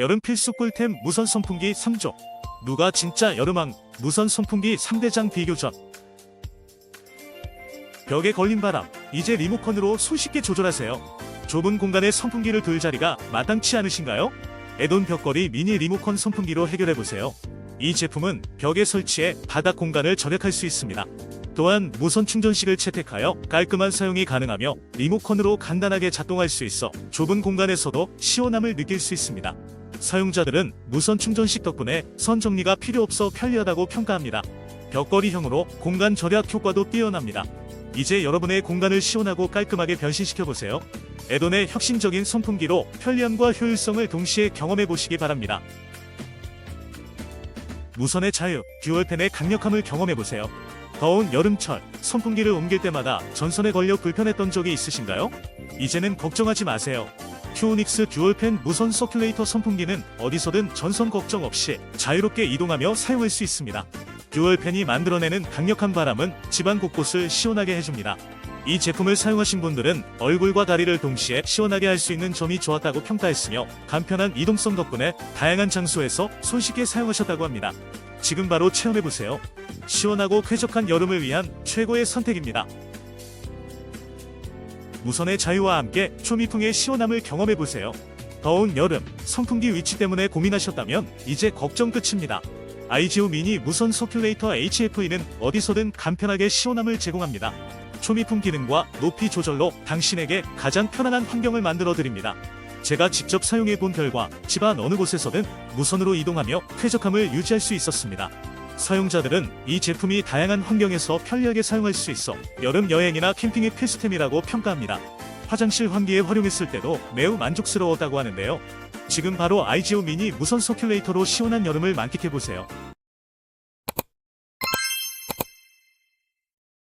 여름 필수 꿀템 무선 선풍기 3조. 누가 진짜 여름왕 무선 선풍기 3대장 비교전. 벽에 걸린 바람, 이제 리모컨으로 손쉽게 조절하세요. 좁은 공간에 선풍기를 둘 자리가 마땅치 않으신가요? 에돈 벽걸이 미니 리모컨 선풍기로 해결해보세요. 이 제품은 벽에 설치해 바닥 공간을 절약할 수 있습니다. 또한 무선 충전식을 채택하여 깔끔한 사용이 가능하며 리모컨으로 간단하게 작동할 수 있어 좁은 공간에서도 시원함을 느낄 수 있습니다. 사용자들은 무선 충전식 덕분에 선 정리가 필요 없어 편리하다고 평가합니다. 벽걸이형으로 공간 절약 효과도 뛰어납니다. 이제 여러분의 공간을 시원하고 깔끔하게 변신시켜 보세요. 에돈의 혁신적인 선풍기로 편리함과 효율성을 동시에 경험해 보시기 바랍니다. 무선의 자유, 듀얼팬의 강력함을 경험해 보세요. 더운 여름철, 선풍기를 옮길 때마다 전선에 걸려 불편했던 적이 있으신가요? 이제는 걱정하지 마세요. 큐오닉스 듀얼팬 무선 서큘레이터 선풍기는 어디서든 전선 걱정 없이 자유롭게 이동하며 사용할 수 있습니다. 듀얼팬이 만들어내는 강력한 바람은 집안 곳곳을 시원하게 해줍니다. 이 제품을 사용하신 분들은 얼굴과 다리를 동시에 시원하게 할 수 있는 점이 좋았다고 평가했으며 간편한 이동성 덕분에 다양한 장소에서 손쉽게 사용하셨다고 합니다. 지금 바로 체험해보세요. 시원하고 쾌적한 여름을 위한 최고의 선택입니다. 무선의 자유와 함께 초미풍의 시원함을 경험해보세요. 더운 여름, 선풍기 위치 때문에 고민하셨다면 이제 걱정 끝입니다. 아이지오 미니 무선 서큘레이터 HFE는 어디서든 간편하게 시원함을 제공합니다. 초미풍 기능과 높이 조절로 당신에게 가장 편안한 환경을 만들어 드립니다. 제가 직접 사용해 본 결과 집안 어느 곳에서든 무선으로 이동하며 쾌적함을 유지할 수 있었습니다. 사용자들은 이 제품이 다양한 환경에서 편리하게 사용할 수 있어 여름 여행이나 캠핑의 필수템이라고 평가합니다. 화장실 환기에 활용했을 때도 매우 만족스러웠다고 하는데요. 지금 바로 아이지오 미니 무선 서큘레이터로 시원한 여름을 만끽해 보세요.